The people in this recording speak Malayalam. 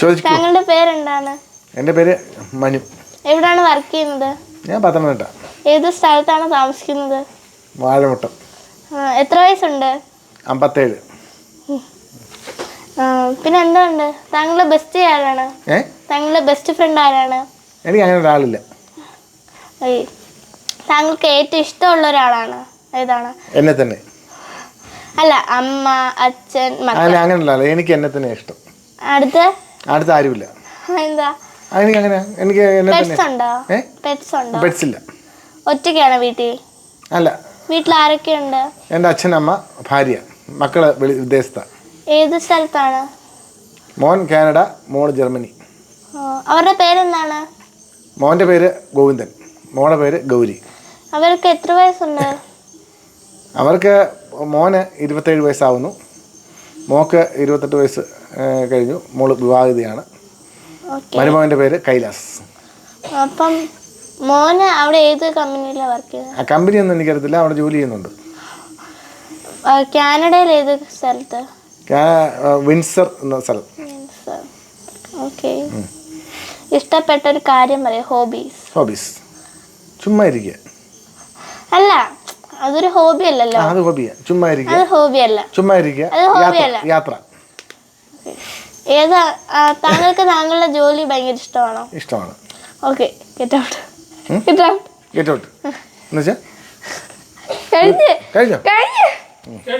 ചോദിക്കൂ. താങ്കളുടെ പേരെന്താണ്? എന്റെ പേര് മനു. എവിടെയാണ് വർക്ക് ചെയ്യുന്നത്? ഞാൻ പത്തനംതിട്ട. ഏത് സ്ഥലത്താണ് താമസിക്കുന്നത്? വാഴമുട്ടം. ആ, എത്ര വയസ്സുണ്ട്? അമ്പത്തേഴ്. ആ, പിന്നെ എന്തുണ്ട്? താങ്കളുടെ ബെസ്റ്റ് ആരാണ്? ഏ? താങ്കളുടെ ബെസ്റ്റ് ഫ്രണ്ട് ആരാണ്? എനിക്ക് അങ്ങനെ ഒരാളില്ല. ഏയ്. താങ്കൾക്ക് ഏറ്റവും ഇഷ്ടമുള്ള ഒരാളാണ്. ഏതാണ്? എന്നെ തന്നെ. അല്ല അമ്മ അച്ഛൻ മക്കൾ. അങ്ങനെ അങ്ങനെയല്ല എനിക്ക് എന്നെ തന്നെ ഇഷ്ടം. അടുത്ത്? അടുത്ത ആരുമില്ല. എന്താ? എനിക്ക് അങ്ങനെ എനിക്ക് എന്നെ തന്നെ പെറ്റ്സ് ഇല്ല. ഒറ്റയ്ക്കാണ് വീട്ടിൽ? അല്ല. വീട്ടിൽ ആരൊക്കെയുണ്ട് എന്റെ അച്ഛൻ അമ്മ ഭാര്യ മക്കൾ വിദേശത്താണ് ഏത് സ്ഥലത്താണ്? മോൻ കാനഡ മോൾ ജർമ്മനി. അവരുടെ പേരെന്താണ്? മോന്റെ പേര് ഗോവിന്ദൻ. മോളുടെ പേര് ഗൗരി. അവർക്ക് എത്ര വയസ്സുണ്ട്? അവർക്ക് മോന് ഇരുപത്തേഴ് വയസ്സാവുന്നു. മോക്ക് ഇരുപത്തെട്ട് വയസ്സ് കഴിഞ്ഞു. മോൾ വിവാഹിതയാണ്. മരുമകന്റെ പേര് കൈലാസ്. അപ്പം മോന് അവിടെ ഏത് കമ്പനിയിലാണ് വർക്ക് ചെയ്യുന്നത്? ആ കമ്പനിയൊന്നും എനിക്കറിയത്തില്ല. അവിടെ ജോലി ചെയ്യുന്നുണ്ട്. കാനഡയിൽ ഏത് സ്ഥലത്ത്? വിൻസർ എന്ന സ്ഥലം. ഓക്കെ. ഇഷ്ടപ്പെട്ട ഒരു കാര്യം പറയാം ഹോബീസ്. ഹോബീസ്. ചുമ്മാ ഇരിക്കുക. അല്ല അതൊരു ഹോബി അല്ലല്ലോ. അത് ഹോബിയാ ചുമ്മാ ഇരിക്കുക. അത് ഹോബി അല്ല. ചുമ്മാ ഇരിക്കുക. അത് hobby അല്ല. യാത്ര. യാത്ര ഏതാ ആ, താങ്കൾക്ക് താങ്കളുടെ ജോലി ഭയങ്കര ഇഷ്ടമാണോ? ഇഷ്ടമാണ്. Okay get out get out get out എന്നുവെച്ചാ? കഴിഞ്ഞ്. കഴിഞ്ഞോ? കഴിഞ്ഞ്.